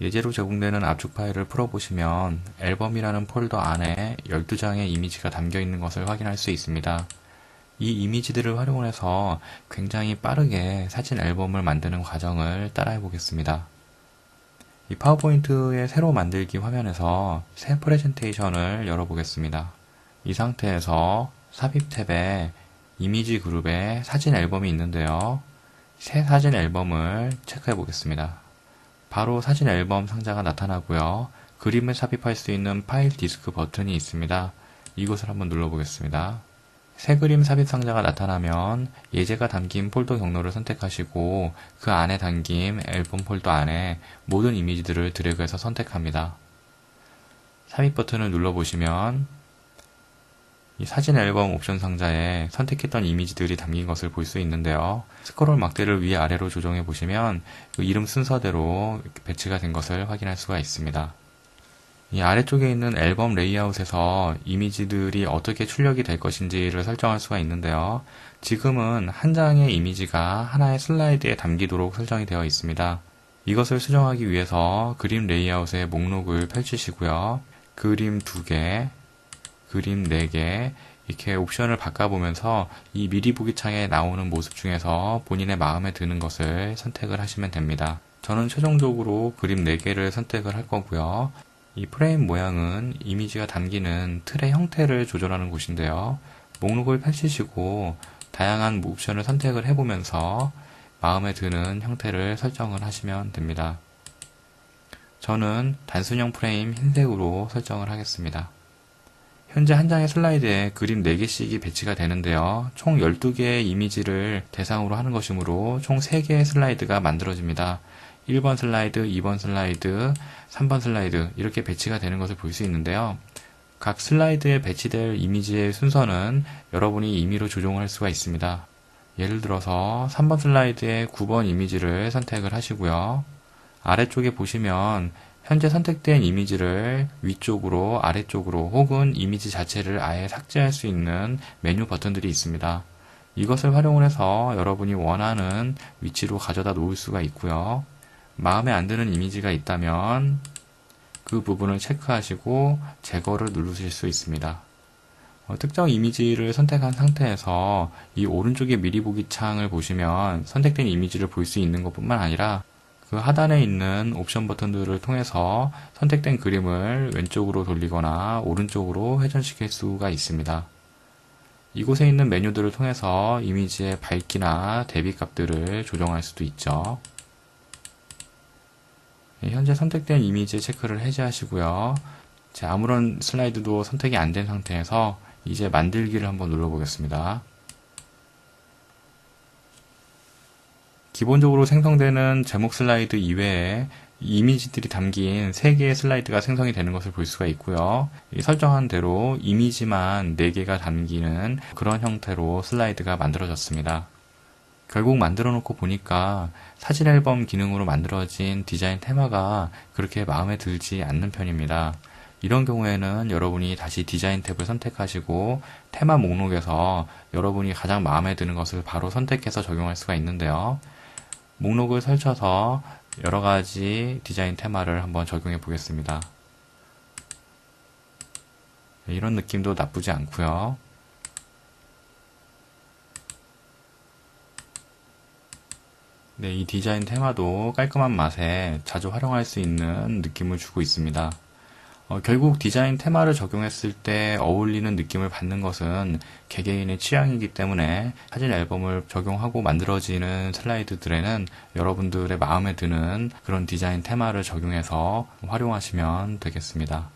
예제로 제공되는 압축 파일을 풀어보시면 앨범이라는 폴더 안에 12장의 이미지가 담겨 있는 것을 확인할 수 있습니다. 이 이미지들을 활용해서 굉장히 빠르게 사진 앨범을 만드는 과정을 따라해 보겠습니다. 이 파워포인트의 새로 만들기 화면에서 새 프레젠테이션을 열어보겠습니다. 이 상태에서 삽입 탭에 이미지 그룹에 사진 앨범이 있는데요. 새 사진 앨범을 체크해 보겠습니다. 바로 사진 앨범 상자가 나타나고요. 그림을 삽입할 수 있는 파일 디스크 버튼이 있습니다. 이곳을 한번 눌러보겠습니다. 새 그림 삽입 상자가 나타나면 예제가 담긴 폴더 경로를 선택하시고 그 안에 담긴 앨범 폴더 안에 모든 이미지들을 드래그해서 선택합니다. 삽입 버튼을 눌러보시면 이 사진 앨범 옵션 상자에 선택했던 이미지들이 담긴 것을 볼 수 있는데요. 스크롤 막대를 위아래로 조정해 보시면 그 이름 순서대로 배치가 된 것을 확인할 수가 있습니다. 이 아래쪽에 있는 앨범 레이아웃에서 이미지들이 어떻게 출력이 될 것인지를 설정할 수가 있는데요. 지금은 한 장의 이미지가 하나의 슬라이드에 담기도록 설정이 되어 있습니다. 이것을 수정하기 위해서 그림 레이아웃의 목록을 펼치시고요. 그림 2개, 그림 4개 이렇게 옵션을 바꿔보면서 이 미리 보기 창에 나오는 모습 중에서 본인의 마음에 드는 것을 선택을 하시면 됩니다. 저는 최종적으로 그림 4개를 선택을 할 거고요. 이 프레임 모양은 이미지가 담기는 틀의 형태를 조절하는 곳인데요. 목록을 펼치시고 다양한 옵션을 선택을 해보면서 마음에 드는 형태를 설정을 하시면 됩니다. 저는 단순형 프레임 흰색으로 설정을 하겠습니다. 현재 한 장의 슬라이드에 그림 4개씩이 배치가 되는데요. 총 12개의 이미지를 대상으로 하는 것이므로 총 3개의 슬라이드가 만들어집니다. 1번 슬라이드, 2번 슬라이드, 3번 슬라이드 이렇게 배치가 되는 것을 볼 수 있는데요. 각 슬라이드에 배치될 이미지의 순서는 여러분이 임의로 조정할 수가 있습니다. 예를 들어서 3번 슬라이드에 9번 이미지를 선택을 하시고요. 아래쪽에 보시면 현재 선택된 이미지를 위쪽으로 아래쪽으로 혹은 이미지 자체를 아예 삭제할 수 있는 메뉴 버튼들이 있습니다. 이것을 활용을 해서 여러분이 원하는 위치로 가져다 놓을 수가 있고요. 마음에 안 드는 이미지가 있다면 그 부분을 체크하시고 제거를 누르실 수 있습니다. 어, 특정 이미지를 선택한 상태에서 이 오른쪽에 미리 보기 창을 보시면 선택된 이미지를 볼 수 있는 것 뿐만 아니라 그 하단에 있는 옵션 버튼들을 통해서 선택된 그림을 왼쪽으로 돌리거나 오른쪽으로 회전시킬 수가 있습니다. 이곳에 있는 메뉴들을 통해서 이미지의 밝기나 대비 값들을 조정할 수도 있죠. 예, 현재 선택된 이미지 체크를 해제하시고요. 아무런 슬라이드도 선택이 안 된 상태에서 이제 만들기를 한번 눌러보겠습니다. 기본적으로 생성되는 제목 슬라이드 이외에 이미지들이 담긴 3개의 슬라이드가 생성이 되는 것을 볼 수가 있고요. 설정한 대로 이미지만 4개가 담기는 그런 형태로 슬라이드가 만들어졌습니다. 결국 만들어 놓고 보니까 사진 앨범 기능으로 만들어진 디자인 테마가 그렇게 마음에 들지 않는 편입니다. 이런 경우에는 여러분이 다시 디자인 탭을 선택하시고 테마 목록에서 여러분이 가장 마음에 드는 것을 바로 선택해서 적용할 수가 있는데요. 목록을 설쳐서 여러 가지 디자인 테마를 한번 적용해 보겠습니다. 네, 이런 느낌도 나쁘지 않고요. 네, 이 디자인 테마도 깔끔한 맛에 자주 활용할 수 있는 느낌을 주고 있습니다. 어, 결국 디자인 테마를 적용했을 때 어울리는 느낌을 받는 것은 개개인의 취향이기 때문에 사진 앨범을 적용하고 만들어지는 슬라이드들에는 여러분들의 마음에 드는 그런 디자인 테마를 적용해서 활용하시면 되겠습니다.